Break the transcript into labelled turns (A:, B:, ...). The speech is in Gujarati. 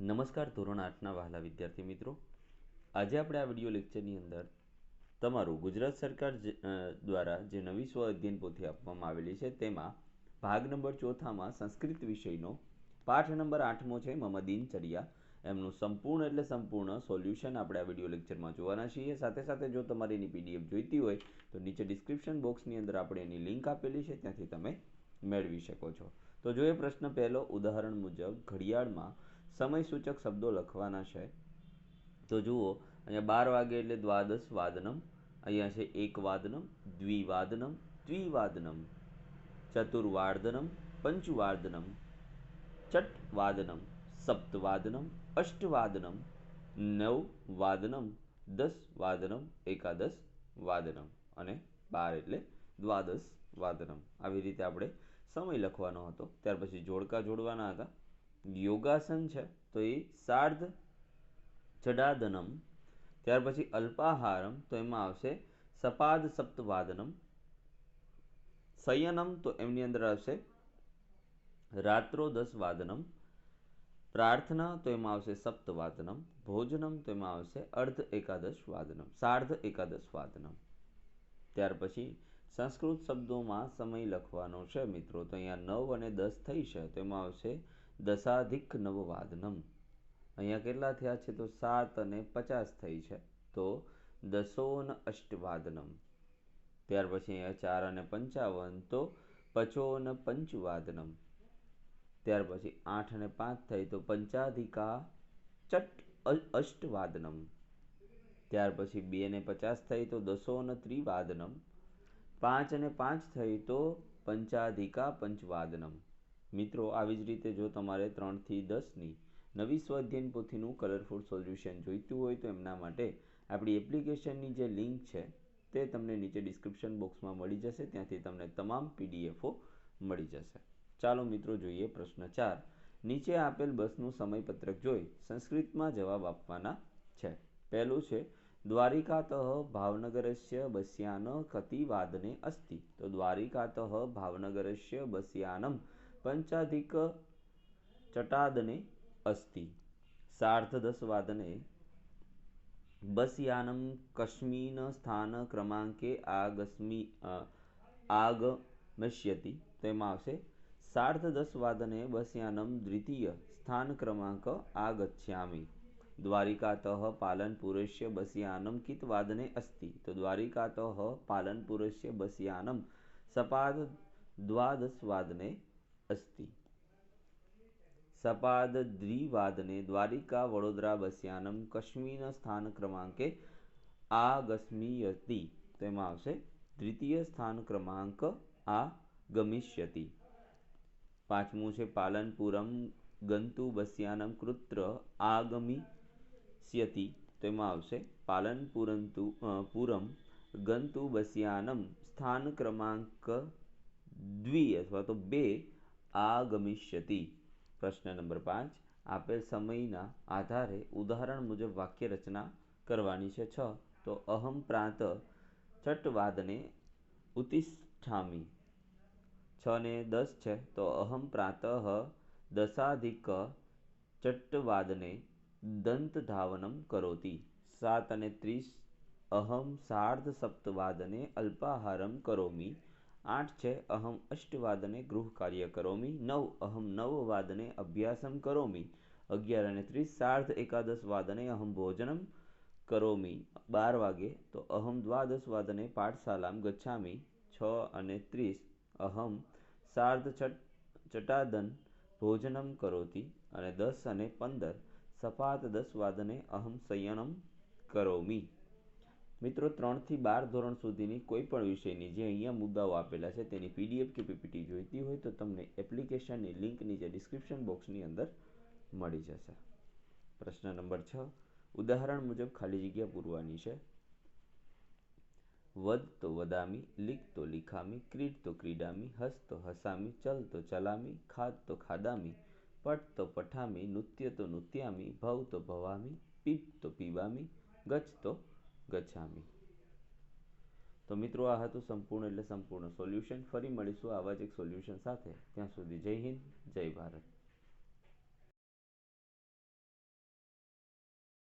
A: નમસ્કાર ધોરણ આઠના વહાલા વિદ્યાર્થી મિત્રો. આજે આપણે આ વીડિયો લેક્ચરની અંદર તમારું ગુજરાત સરકાર જે- દ્વારા જે નવી સ્વ અધ્યયન પોથી આપવામાં આવેલી છે તેમાં ભાગ નંબર ચોથામાં સંસ્કૃત વિષયનો પાઠ નંબર આઠમો છે મમ દિનચર્યા. એમનું સંપૂર્ણ એટલે સંપૂર્ણ સોલ્યુશન આપણે આ વીડિયો લેક્ચરમાં જોવાના છીએ. સાથે સાથે જો તમારે એની પીડીએફ જોઈતી હોય તો નીચે ડિસ્ક્રિપ્શન બોક્સની અંદર આપણે એની લિંક આપેલી છે, ત્યાંથી તમે મેળવી શકો છો. તો જોઈએ પ્રશ્ન પહેલો. ઉદાહરણ મુજબ ઘડિયાળમાં સમય સૂચક શબ્દો લખવાના છે. તો જુઓ, અહીંયા બાર વાગે એટલે દ્વાદશ વાદનમ, અહીંયા છે એક વાદનમ, દ્વિવાદનમ દ્વિવાદનમ ચતુર્વાદનમ પંચવાદનમ ચટવાદનમ, સપ્તવાદનમ, અષ્ટવાદનમ નવ વાદનમ દસ વાદનમ એકાદશ વાદનમ અને બાર એટલે દ્વાદશ વાદનમ આવી રીતે આપણે સમય લખવાનો હતો. ત્યાર પછી જોડકા જોડવાના હતા. યોગાસન છે, તો એ સાર્ધ જડાદનમ, ત્યાર પછી અલ્પાહારમ, તો એમાં આવશે સપાદ સપ્તવાદનમ, સંયનમ, તો એમની અંદર આવશે રાત્રો દસ વાદનમ પ્રાર્થના, તો એમાં આવશે સપ્તવાદનમ, ભોજનમ, તો એમાં આવશે અર્ધ એકાદશ વાદનમ સાર્ધ એકાદશ વાદનમ ત્યાર પછી સંસ્કૃત શબ્દોમાં સમય લખવાનો છે મિત્રો, તો અહીંયા નવ અને દસ થઈ છે, તો એમાં આવશે દશાધિક નવવાદનમ. અહીંયા કેટલા થયા છે? તો સાત અને પચાસ થઈ છે. તો દસોન અષ્ટવાદનમ. ત્યાર પછી અહીંયા ચાર અને પંચાવન, તો પચોન પંચવાદનમ. ત્યાર પછી આઠ અને પાંચ થઈ, તો પંચાધિકા ચટ અષ્ટવાદનમ. ત્યાર પછી બે ને પચાસ થઈ, તો દસોન ત્રિવાદનમ. પાંચ અને પાંચ થઈ, તો પંચાધિકા પંચવાદનમ. મિત્રો, આવી જ રીતે જો તમારે ત્રણથી દસની નવી સ્વાધ્યાયન પોથીનું કલરફુલ સોલ્યુશન જોઈતું હોય તો એમના માટે આપણી એપ્લિકેશનની જે લિંક છે તે તમને નીચે ડિસ્ક્રિપ્શન બોક્સમાં મળી જશે. ત્યાંથી તમને તમામ પીડીએફો મળી જશે. ચાલો મિત્રો, જોઈએ પ્રશ્ન ચાર. નીચે આપેલ બસનું સમયપત્રક જોઈ સંસ્કૃતમાં જવાબ આપવાના છે. પહેલું છે, દ્વારિકાતઃ ભાવનગરસ્ય બસ્યાન કતિ વાદને અસ્તિ. તો દ્વારિકાતઃ ભાવનગરસ્ય બસયાનમ પંચાધિક ચટાદને અસ્તિ. સાર્ધદશવાદને બસયાનમ કસ્મિન સ્થાન ક્રમાંકે આગસ્મી આગમિષ્યતિ તો એમાં આવશે. સાર્ધદશવાદને બસયાનમ દ્વિતીય સ્થાન ક્રમાંક આગચ્છામી. દ્વારિકાતઃ પાલનપુરસ્ય બસયાનમ કિતવાદને અસ્તિ. તો દ્વારિકાતઃ પાલનપુરસ્ય બસયાનમ સપાદ દ્વાદશવાદને અસ્તિ. સપાદ દ્વિવાદને દ્વારિકા વડોદરા બસ્યાનમ કશ્મીના સ્થાન ક્રમાંકે આગસ્મીયતિ. તો એમાં આવશે દ્વિતીય સ્થાન ક્રમાંક આ ગમિષ્યતિ. પાંચમું છે પાલનપુરમ ગંતુ બસ્યાનમ કૃત્ર આગમિષ્યતિ. તો એમાં આવશે પાલનપુરંતુ પુરમ ગંતુ બસ્યાનમ સ્થાન ક્રમાંક દ્વિ અથવા તો બે આગમિષ્યતિ. પ્રશ્ન નંબર પાંચ. આપેલ સમયના આધારે ઉદાહરણ મુજબ વાક્ય રચના કરવાની છે છ. તો અહમ પ્રાંત ચટવાદને ઉતિષ્ઠામી. છ ને દસ છે. તો અહમ પ્રાતઃ દશાધિક ચટ્ટવાદને દંતધાવનમ કરોતી. સાત અને ત્રીસ. અહમ સાર્ધ સપ્તવાદને અલ્પાહારમ કરોમી. છે, અહમ અષ્ટવાદને ગૃહ કાર્ય કરોમી. નવ, અહમ નવવાદને અભ્યાસમ કરોમી. અગિયાર અને ત્રીસ, સાર્ધ એકાદશ વાદને અહમ ભોજનમ કરોમી. બાર વાગે, તો અહમ દ્વાદશ વાદને પાઠશાલામ ગચ્છામી. છ અને ત્રીસ, અહમ સાર્ધ છટ, ચટાદન ભોજનમ કરોતી. અને દસ અને પંદર સપાત દસ વાદને અહમ સંયનમ કરોમી. મિત્રો ત્રણથી બાર ધોરણ સુધીની કોઈ પણ વિષયની જે અહીંયા મુદ્દાઓ આપેલા છે, તેની પીડીએફ કે પીપીટી જોઈતી હોય તો તમને એપ્લિકેશનની લિંક નીચે ડિસ્ક્રિપ્શન બોક્સની અંદર મળી જશે. પ્રશ્ન નંબર છ. ઉદાહરણ મુજબ ખાલી જગ્યા પૂરવાની છે. વદ તો વદામી લિખ તો લિખામી, ક્રીડ તો ક્રીડામી, હસ તો હસામી, ચલ તો ચલામી, ખાદ તો ખાદામી, પટ તો પઠામી, નૃત્ય તો નૃત્યામી, ભવ તો ભવામી, પીપ તો પીવામી ગચ તો ગચ્છામી. તો મિત્રો, આ હતું સંપૂર્ણ એટલે સંપૂર્ણ. સોલ્યુશન ફરી મળીશું આવા જ એક સોલ્યુશન સાથે. ત્યાં સુધી જય હિન્દ, જય ભારત.